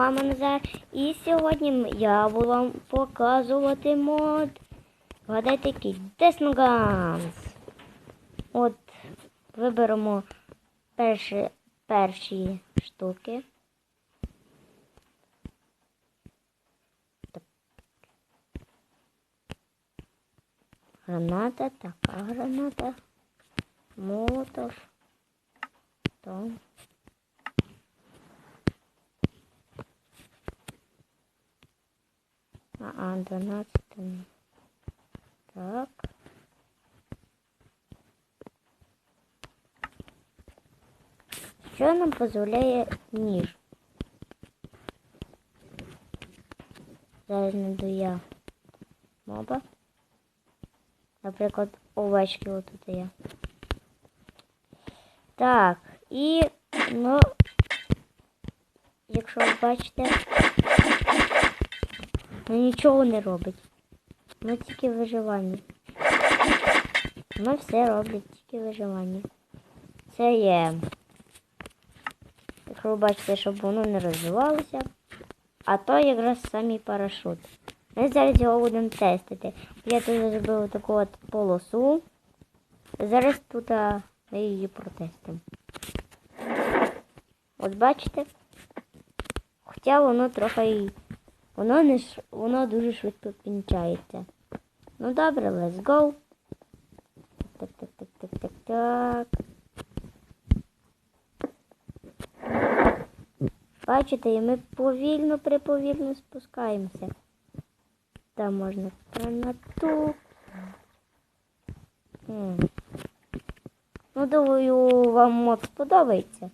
вами. І сьогодні я буду вам показувати мод. Гадайте який Desmoguns. От виберемо перші, перші штуки. Граната, така граната. Молотов. То. А, а 12. Так. Що нам дозволяє ніж? Зараз знайду я моба. Наприклад, овечки отут є. Так, і, ну, якщо ви бачите, ну нічого не робить. Ну тільки виживання. Ну все роблять, тільки виживання. Це є. Якщо ви бачите, щоб воно не розвивалося. А то якраз самий парашут. Ми зараз його будемо тестити. Я тут зробив таку от полосу. Зараз тут ми її протестимо. От бачите? Хоча воно трохи. Воно не ш... воно дуже швидко кінчається. Ну добре, let's go. Так, так, так, так, так, так. Бачите, і ми повільно, приповільно спускаємося. Там можна гранату. Ну, думаю, вам мод сподобається.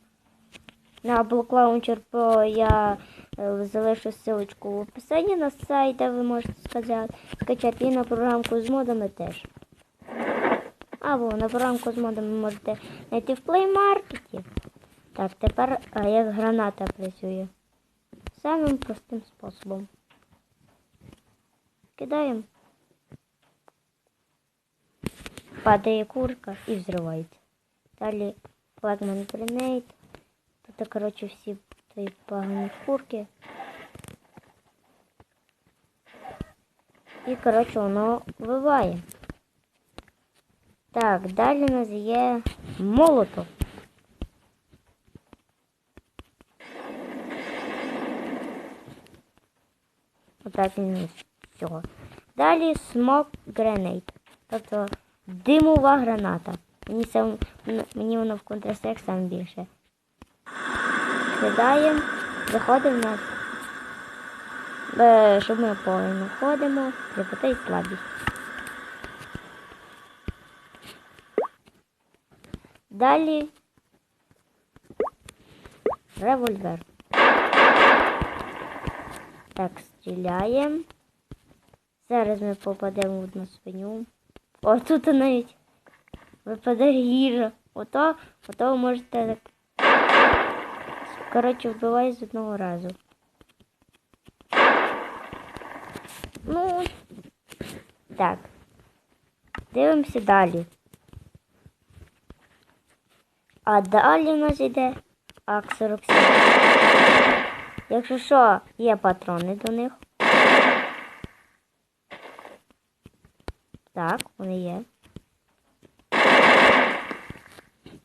На блок лаунчер я залишу ссылочку в описанні на сайт, де ви можете сказати, скачати і на програмку з модами теж. Або на програмку з модами можете знайти в Play Market. Так, тепер а, як граната працює. Самим простим способом. Кидаємо. Падає курка і взривається. Далі флагман гренейт. Тут, коротше, всі ці погані курки. І, коротше, воно вбиває. Так, далі у нас є молотов. Отак він цього. Далі smoke grenade. Тобто димова граната. Мені воно в Counter-Strike саме більше. Кидаємо, заходимо в нас. Е, щоб ми повинно ходимо, сліпота і слабість. Далі револьвер. Так, стріляємо. Зараз ми попадемо в одну свиню. О, тут навіть випадає їжа. Ото, ото ви можете. Коротше, вбиває з одного разу. Ну. Так. Дивимося далі. А далі у нас йде АК-47. Якщо що, є патрони до них. Так, вони є.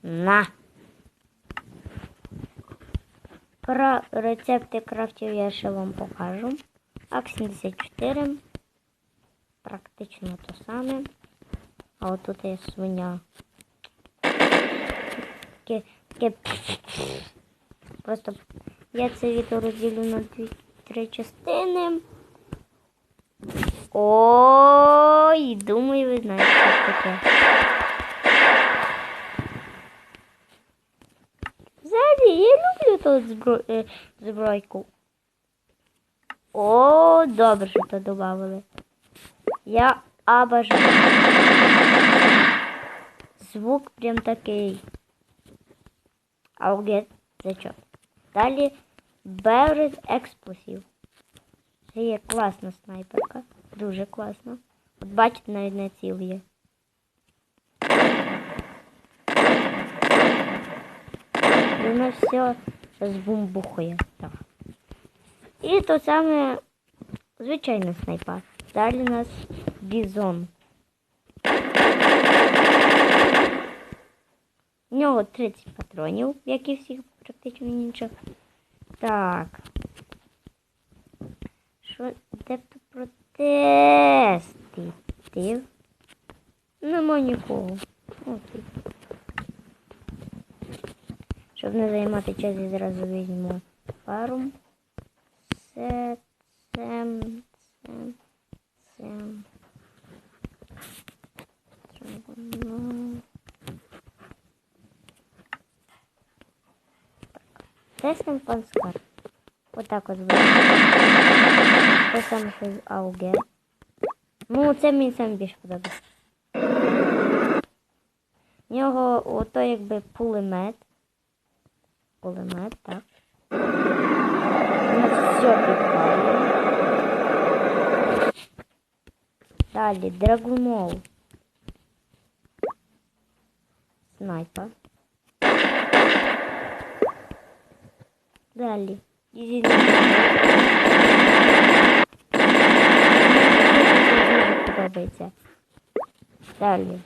На. Кра... Рецепти крафтів я ще вам покажу. АК-74. Практично то саме. А от тут є свиня. Просто я це відео розділю на дві три частини. Ой, думаю, ви знаєте, що таке. Взагалі, я люблю тут е, збройку. О, добре, що то додали. Я обожаю. Звук прям такий. Get зачет. Далі Beared Explosive. Це є класна снайперка. Дуже класна. От бачите, навіть не ціл є. І воно все збумбухує. Так. І то саме звичайна снайпа. Далі у нас бізон. У нього 30 патронів, як і всіх практично інших. Так. Що де протести? Ти? Нема нікого. Окей. Щоб не займати час, я зразу візьму пару. Це, це, це, це. Тестом панскар. Отак от виглядає. Те саме, що з ауге. Ну, це мені саме більше подобається. В нього ото якби пулемет. Пулемет, так. У нас все підпалює. Далі драгунов. Снайпа. Далі. Ізі- Дуже подобається. Далі.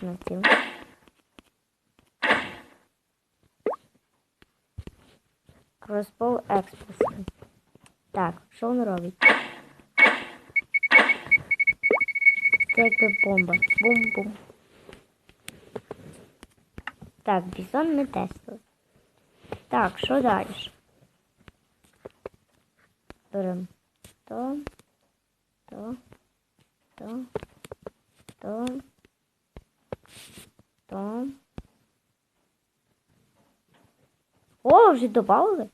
Натів. Кросбоу Експлосив. Так, що він робить? Це якби бомба. Бум-бум. Так, бізон ми тестили. Так, що далі? Беремо то, то, то, то, то. О, вже добавили?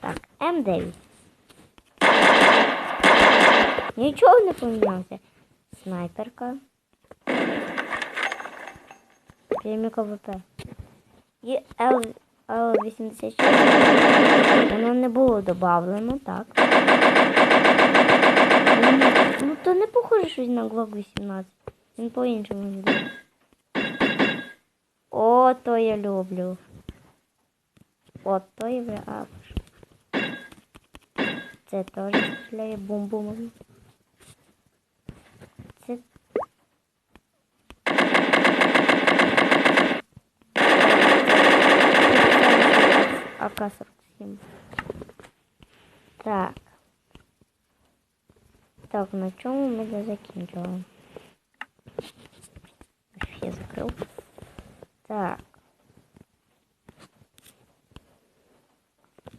Так, М9. Нічого не помінявся. Снайперка. Прямик ВП. І Л, Л86. Воно не було додавлено, так. Ну, то не похоже щось на Glock 18. Він по-іншому виглядає. О, то я люблю. От то я люблю. Це теж стріляє бум-бум. Це АК-47. Так. Так, на чому ми не закінчили? Я закрив. Так.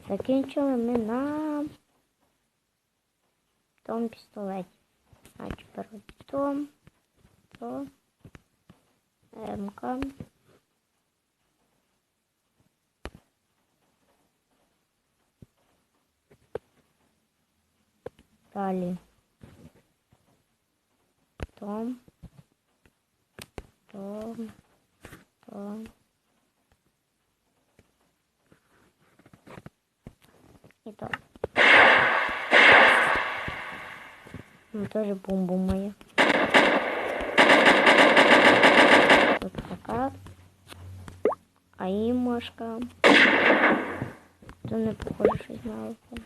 Закінчили ми на тому пістолеті. А тепер том, то, МК. Далі. Том. Том. Том. І то. Ну, тоже бомба моя. Тут така. А імошка. Це не похоже щось на iPhone.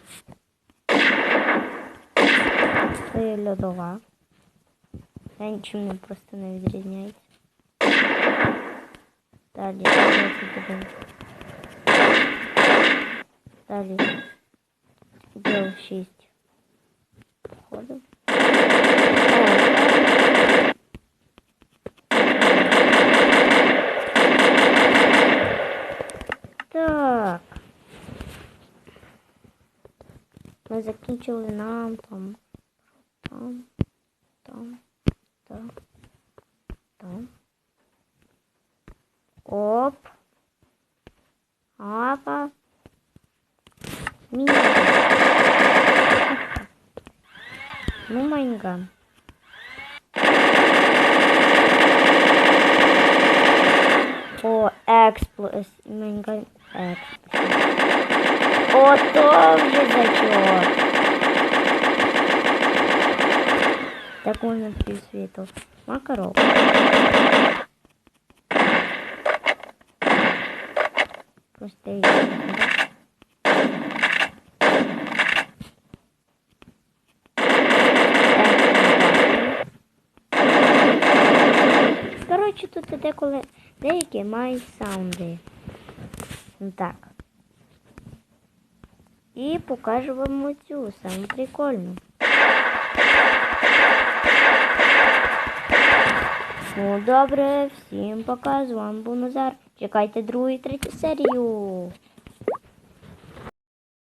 Це є льодова. Я нічим не просто не відрізняється. Далі. Далі. Далі. Діл 6. Ми закінчили нам там. Там. Там. Там. Там. Оп. Апа. Міна. Ну, майнган. О, експлос. Майнган. Експлос. Ото вже зачет. Так он присветил. Макаров. Просто идеально. Короче, тут деколи деякі мають саунди. Ну так. І покажу вам оцю саму прикольну. Ну добре, всім пока, з вами був. Чекайте другу і третю серію.